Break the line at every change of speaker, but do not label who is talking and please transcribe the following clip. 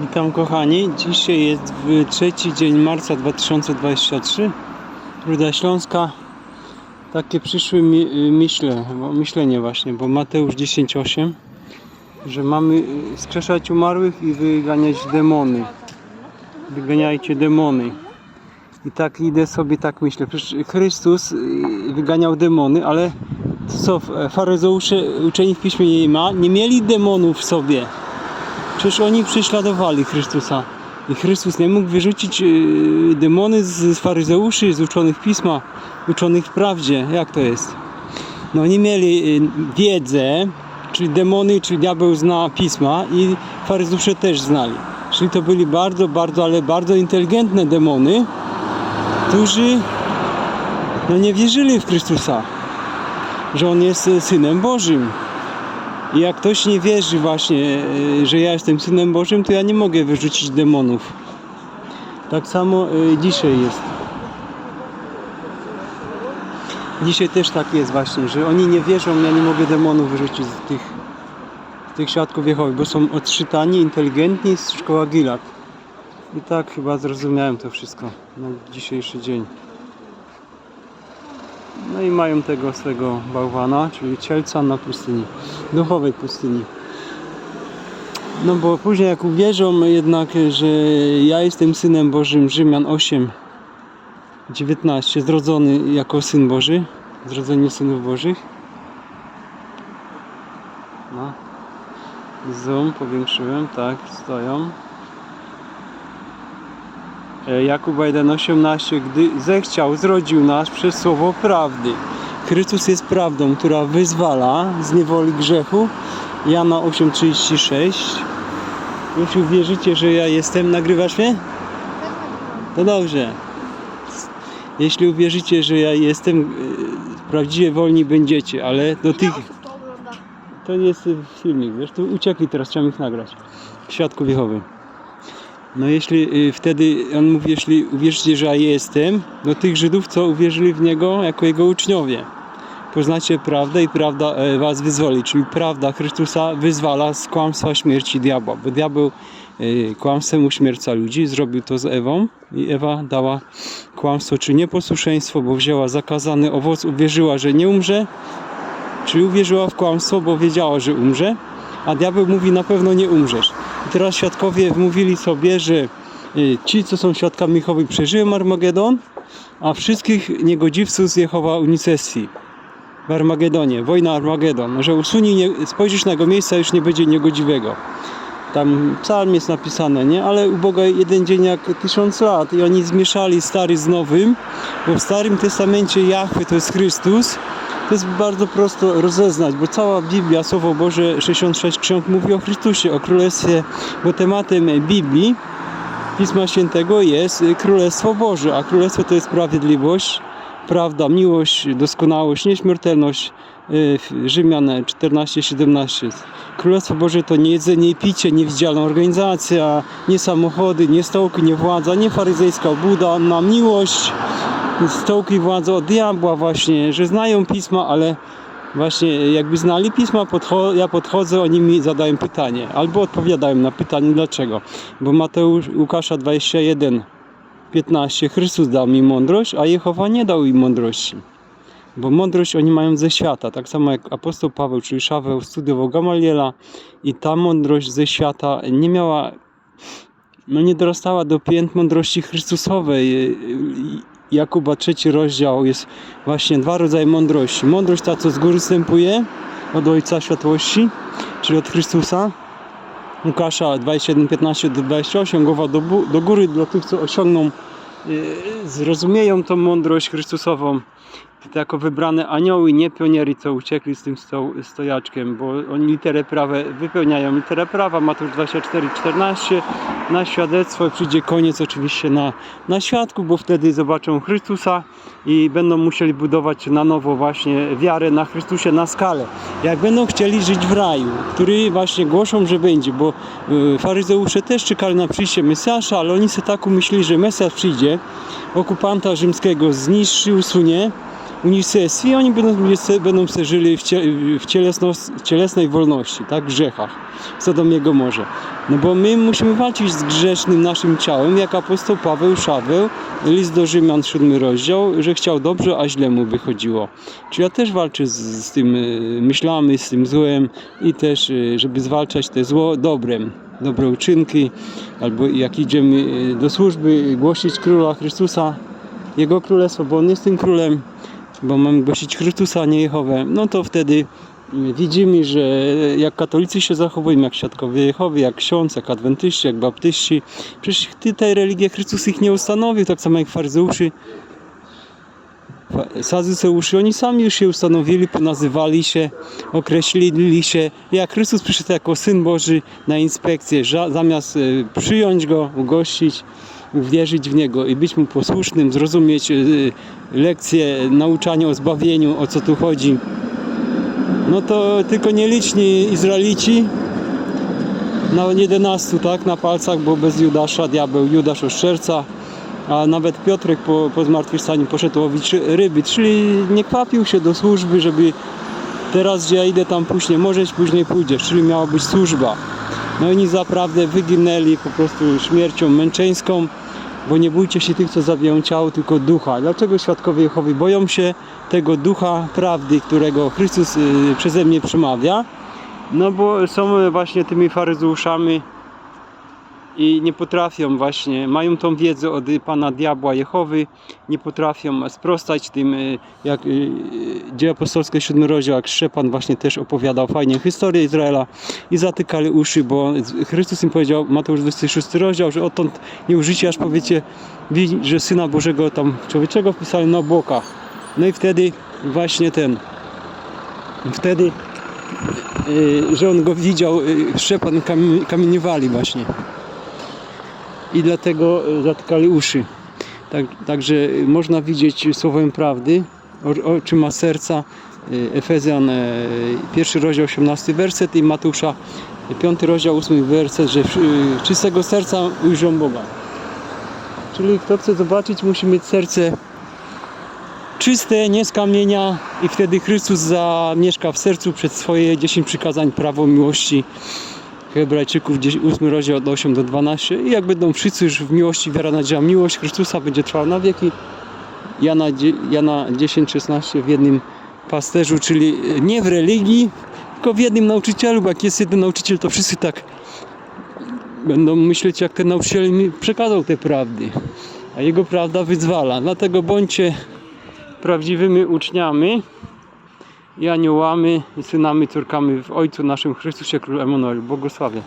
Witam kochani. Dzisiaj jest trzeci dzień marca 2023. Ruda Śląska. Takie przyszły mi, y, myśle, myślenie właśnie, bo Mateusz 10.8 że mamy y, skrzeszać umarłych i wyganiać demony. Wyganiajcie demony. I tak idę sobie, tak myślę. Przecież Chrystus y, wyganiał demony, ale co faryzeusze, uczeni w piśmie nie ma, nie mieli demonów w sobie. Przecież oni prześladowali Chrystusa. I Chrystus nie mógł wyrzucić yy, demony z, faryzeuszy, z uczonych pisma, uczonych w prawdzie. Jak to jest? No oni mieli yy, wiedzę, czyli demony, czyli diabeł zna pisma i faryzeusze też znali. Czyli to byli bardzo, bardzo, ale bardzo inteligentne demony, którzy no nie wierzyli w Chrystusa, że On jest y, Synem Bożym. Jak ktoś nie wierzy właśnie, y, że ja jestem Synem Bożym, to ja nie mogę wyrzucić demonów. Tak samo y, dzisiaj jest. Dzisiaj też tak jest właśnie, że oni nie wierzą, ja nie mogę demonów wyrzucić z tych, z tych świadków Jehowy, bo są odszytani, inteligentni z szkoła Gilad. I tak chyba zrozumiałem to wszystko na dzisiejszy dzień. No i mają tego swego bałwana, czyli cielca na pustyni, duchowej pustyni. No bo później jak uwierzą jednak, że ja jestem Synem Bożym, Rzymian 8, 19, zrodzony jako Syn Boży, zrodzenie Synów Bożych. No. Zoom powiększyłem, tak, stoją. E, Jakuba 1,18 Gdy zechciał, zrodził nas przez słowo prawdy. Chrystus jest prawdą, która wyzwala z niewoli grzechu. Jana 8,36 Jeśli uwierzycie, że ja jestem, nagrywasz mnie? To dobrze. Jeśli uwierzycie, że ja jestem, e, prawdziwie wolni będziecie, ale do tych...
To?
To jest filmik, wiesz, tu uciekli teraz, chciałem ich nagrać. Świadków Jehowy. No jeśli y, wtedy, on mówi, jeśli uwierzycie, że ja jestem, do tych Żydów, co uwierzyli w Niego jako Jego uczniowie. Poznacie prawdę i prawda e, was wyzwoli, czyli prawda Chrystusa wyzwala z kłamstwa śmierci diabła, bo diabeł e, kłamstwem uśmierca ludzi, zrobił to z Ewą i Ewa dała kłamstwo czy nieposłuszeństwo, bo wzięła zakazany owoc, uwierzyła, że nie umrze, Czyli uwierzyła w kłamstwo, bo wiedziała, że umrze, a diabeł mówi na pewno nie umrzesz. I teraz świadkowie mówili sobie, że y, ci, co są świadkami Jehowy, przeżyją Armagedon, a wszystkich niegodziwców Jehowa unicestwi. W Armagedonie, wojna Armagedon, że usunie, nie, spojrzysz na jego miejsca, już nie będzie niegodziwego. Tam psalm jest napisane, nie? Ale u Boga jeden dzień jak tysiąc lat i oni zmieszali stary z nowym, bo w Starym Testamencie Jahwe to jest Chrystus, to jest bardzo prosto rozeznać, bo cała Biblia, Słowo Boże, 66 ksiąg mówi o Chrystusie, o Królestwie, bo tematem Biblii, Pisma Świętego jest Królestwo Boże, a Królestwo to jest sprawiedliwość, prawda, miłość, doskonałość, nieśmiertelność. y, Rzymian 14-17. Królestwo Boże to nie jedzenie i picie, niewidzialna organizacja, nie samochody, nie stołki, nie władza, nie faryzejska obuda, na miłość, stołki władzy od diabła właśnie, że znają pisma, ale właśnie jakby znali pisma, podcho- ja podchodzę, oni mi zadają pytanie, albo odpowiadają na pytanie dlaczego. Bo Mateusz, Łukasza 21, 15, Chrystus dał mi mądrość, a Jehowa nie dał im mądrości. Bo mądrość oni mają ze świata, tak samo jak apostoł Paweł, czyli Szaweł studiował Gamaliela i ta mądrość ze świata nie miała, no nie dorastała do pięt mądrości Chrystusowej. Jakuba trzeci rozdział jest właśnie dwa rodzaje mądrości. Mądrość ta, co z góry wstępuje od Ojca Światłości, czyli od Chrystusa. Łukasza 27, 15 do 28, głowa do, do góry dla tych, co osiągną, yy, zrozumieją tą mądrość Chrystusową. To jako wybrane anioły, nie pioniery, co uciekli z tym sto, stojaczkiem, bo oni literę prawa wypełniają. Literę prawa, Mateusz 24, 14, na świadectwo przyjdzie koniec oczywiście na, na świadku, bo wtedy zobaczą Chrystusa i będą musieli budować na nowo właśnie wiarę na Chrystusie na skalę. Jak będą chcieli żyć w raju, który właśnie głoszą, że będzie, bo y, faryzeusze też czekali na przyjście Mesjasza, ale oni sobie tak umyślili, że Mesjasz przyjdzie, okupanta rzymskiego zniszczy, usunie, unicestwi i oni będą, będą sobie żyli w, w cielesnos, cielesnej wolności, tak, w grzechach. Sodomiego morze. No bo my musimy walczyć z grzesznym naszym ciałem, jak apostoł Paweł Szaweł, list do Rzymian, siódmy rozdział, że chciał dobrze, a źle mu wychodziło. Czy ja też walczę z, z tym y, myślami, z tym złem i też, y, żeby zwalczać te zło dobrem, dobre uczynki, albo jak idziemy y, do służby, głosić Króla Chrystusa, Jego Królestwo, bo On jest tym Królem, bo mamy głosić Chrystusa, a nie Jehowę, no to wtedy widzimy, że jak katolicy się zachowują, jak świadkowie Jehowy, jak ksiądz, jak adwentyści, jak baptyści, przecież ty tej religii Chrystus ich nie ustanowił, tak samo jak faryzeuszy, Fa- Saduceuszy, oni sami już się ustanowili, ponazywali się, określili się, jak Chrystus przyszedł jako Syn Boży na inspekcję, zamiast e, przyjąć Go, ugościć, uwierzyć w Niego i być Mu posłusznym, zrozumieć e, lekcje nauczania o zbawieniu, o co tu chodzi, no to tylko nieliczni Izraelici, na 11 tak, na palcach, bo bez Judasza diabeł, Judasz oszczerca, a nawet Piotrek po, po zmartwychwstaniu poszedł łowić ryby, czyli nie kwapił się do służby, żeby teraz gdzie ja idę tam później, możesz później pójdziesz, czyli miała być służba. No oni zaprawdę wyginęli po prostu śmiercią męczeńską, bo nie bójcie się tych, co zabiją ciało, tylko ducha. Dlaczego świadkowie Jehowy boją się tego ducha prawdy, którego Chrystus y, przeze mnie przemawia? No bo są właśnie tymi faryzeuszami i nie potrafią właśnie, mają tą wiedzę od Pana Diabła Jehowy, nie potrafią sprostać tym, y, jak y, dzieje apostolskie, siódmy rozdział, jak Szczepan właśnie też opowiadał fajnie historię Izraela i zatykali uszy, bo Chrystus im powiedział, Mateusz 26 rozdział, że odtąd nie użycie, aż powiecie, wi- że Syna Bożego tam człowieczego wpisali na bokach. No i wtedy właśnie ten, wtedy y, że on go widział, Szczepan kami- kamieniowali właśnie. I dlatego zatykali uszy. Tak, także można widzieć słowem prawdy, o- oczyma serca. y, Efezjan, y, pierwszy rozdział, 18 werset i Matusza, piąty rozdział, 8 werset, że y, czystego serca ujrzą Boga. Czyli kto chce zobaczyć, musi mieć serce czyste, nie z kamienia i wtedy Chrystus zamieszka w sercu przed swoje 10 przykazań prawo miłości Hebrajczyków 8 rozdział od 8 do 12 i jak będą wszyscy już w miłości, wiara, nadzieja, miłość Chrystusa będzie trwała na wieki. Jana, Jana 10-16 w jednym pasterzu, czyli nie w religii, tylko w jednym nauczycielu, bo jak jest jeden nauczyciel, to wszyscy tak będą myśleć, jak ten nauczyciel mi przekazał te prawdy, a jego prawda wyzwala. Dlatego bądźcie prawdziwymi uczniami i aniołami, i synami, córkami w Ojcu naszym Chrystusie Królu Emanuel. Błogosławię.